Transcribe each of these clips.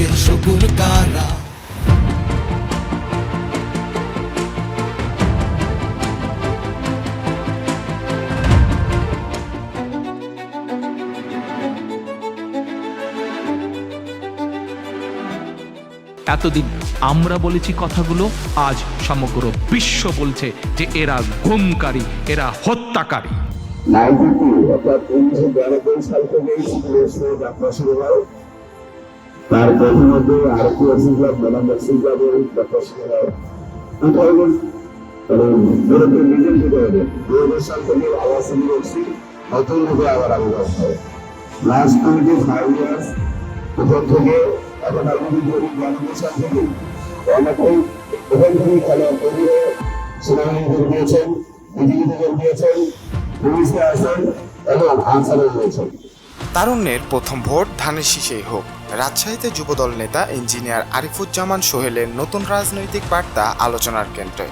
রঙের সবুর এতদিন আমরা বলেছি কথাগুলো আজ সমগ্র বিশ্ব বলছে যে এরা গুমকারী এরা হত্যাকারী। আপনার তার আর কোচিং ক্লাব ম্যাডাম বক্সিং ক্লাবের নিজের ভিতরে দু হাজার সাল থেকে আওয়াজ শুরু করছি। নতুন রূপে আবার হয় লাস্ট টোয়েন্টি ফাইভ ইয়ার্স প্রথম থেকে এখন আপনি যদি বিরানব্বই সাল থেকে অনেকেই ওখান থেকে খেলোয়াড় তৈরি সেনাবাহিনী করে দিয়েছেন বিজিবিতে করে দিয়েছেন, পুলিশে আছেন এবং আনসারে রয়েছেন তারুণ্যের প্রথম ভোট ধানের শীষেই হোক। রাজশাহীতে যুবদল নেতা ইঞ্জিনিয়ার আরিফুজ্জামান সোহেলের নতুন রাজনৈতিক বার্তা আলোচনার কেন্দ্রে।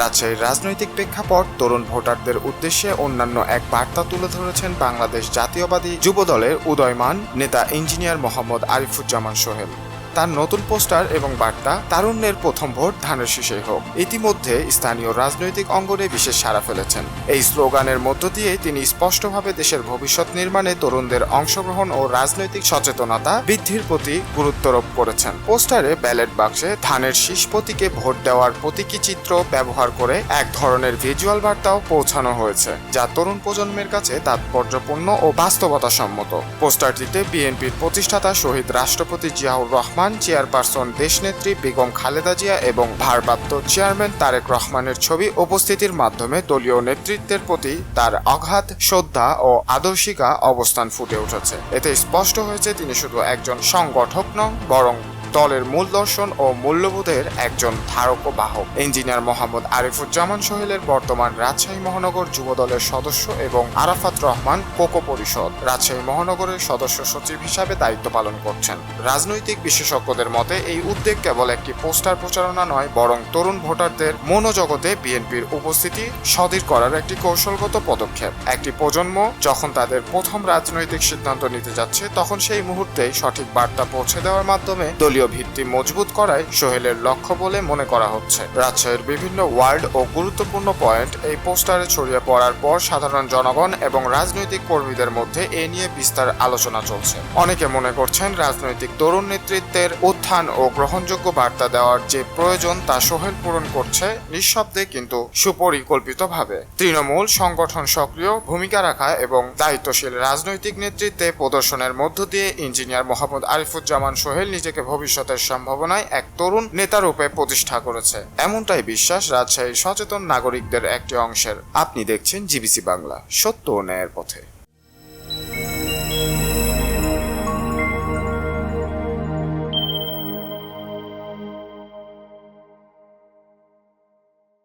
রাজশাহীর রাজনৈতিক প্রেক্ষাপট তরুণ ভোটারদের উদ্দেশ্যে অন্যান্য এক বার্তা তুলে ধরেছেন বাংলাদেশ জাতীয়বাদী যুবদলের উদয়মান নেতা ইঞ্জিনিয়ার মোহাম্মদ আরিফুজ্জামান সোহেল। তার নতুন পোস্টার এবং বার্তা তারুণ্যের প্রথম ভোট ধানের শীষেই হোক। ইতিমধ্যে স্থানীয় রাজনৈতিক অঙ্গনে বিশেষ সাড়া ফেলেছেন। এই স্লোগানের মধ্য দিয়ে তিনি স্পষ্টভাবে দেশের ভবিষ্যৎ নির্মাণে তরুণদের অংশগ্রহণ ও রাজনৈতিক সচেতনতা বৃদ্ধির প্রতি গুরুত্বারোপ করেছেন। পোস্টারে ব্যালট বাক্সে ধানের শীষ প্রতীকে ভোট দেওয়ার প্রতীকী চিত্র ব্যবহার করে এক ধরনের ভিজুয়াল বার্তাও পৌঁছানো হয়েছে, যা তরুণ প্রজন্মের কাছে তাৎপর্যপূর্ণ ও বাস্তবতাসম্মত। পোস্টারটিতে বিএনপির প্রতিষ্ঠাতা শহীদ রাষ্ট্রপতি জিয়াউর রহমান চেয়ারপারসন দেশনেত্রী বেগম খালেদা জিয়া এবং ভারপ্রাপ্ত চেয়ারম্যান তারেক রহমানের ছবি উপস্থিতির মাধ্যমে দলীয় নেতৃত্বের প্রতি তার অগাধ শ্রদ্ধা ও আদর্শিকা অবস্থান ফুটে উঠেছে। এতে স্পষ্ট হয়েছে, তিনি শুধু একজন সংগঠক নন, বরং দলের মূল দর্শন ও মূল্যবোধের একজন ধারক ও বাহক। ইঞ্জিনিয়ার মোহাম্মদ আরিফুজ্জামান সোহেলের বর্তমান রাজশাহী মহানগর যুবদলের সদস্য এবং আরাফাত রহমান কোকো পরিষদ। রাজশাহী মহানগরের সদস্য সচিব হিসাবে দায়িত্ব পালন করছেন। রাজনৈতিক বিশেষজ্ঞদের মতে, এই উদ্যোগ কেবল একটি পোস্টার প্রচারণা নয়, বরং তরুণ ভোটারদের মনোজগতে বিএনপির উপস্থিতি সদির করার একটি কৌশলগত পদক্ষেপ। একটি প্রজন্ম যখন তাদের প্রথম রাজনৈতিক সিদ্ধান্ত নিতে যাচ্ছে, তখন সেই মুহূর্তেই সঠিক বার্তা পৌঁছে দেওয়ার মাধ্যমে দলীয় ভিত্তি মজবুত করাই সোহেলের লক্ষ্য বলে মনে করা হচ্ছে। রাজশাহীর বিভিন্ন ওয়ার্ড ও গুরুত্বপূর্ণ পয়েন্ট এই পোস্টারে ছড়িয়ে পড়ার পর সাধারণ জনগণ এবং রাজনৈতিক কর্মীদের মধ্যে এ নিয়ে বিস্তার আলোচনা চলছে। অনেকে মনে করছেন রাজনৈতিক তরুণ নেতৃত্বের উত্থান ও গ্রহণযোগ্য বার্তা দেওয়ার যে প্রয়োজন তা সোহেল পূরণ করছে নিঃশব্দে কিন্তু সুপরিকল্পিতভাবে। তৃণমূল সংগঠন সক্রিয় ভূমিকা রাখা এবং দায়িত্বশীল রাজনৈতিক নেতৃত্বে প্রদর্শনের মধ্য দিয়ে ইঞ্জিনিয়ার মোহাম্মদ আরিফুজ্জামান সোহেল নিজেকে ভবিষ্যতের সম্ভাবনায় এক তরুণ নেতারূপে প্রতিষ্ঠা করেছে। এমনটাই বিশ্বাস রাজশাহীর সচেতন নাগরিকদের একটি অংশের। আপনি দেখছেন জিবিসি বাংলা, সত্য ও ন্যায়ের পথে।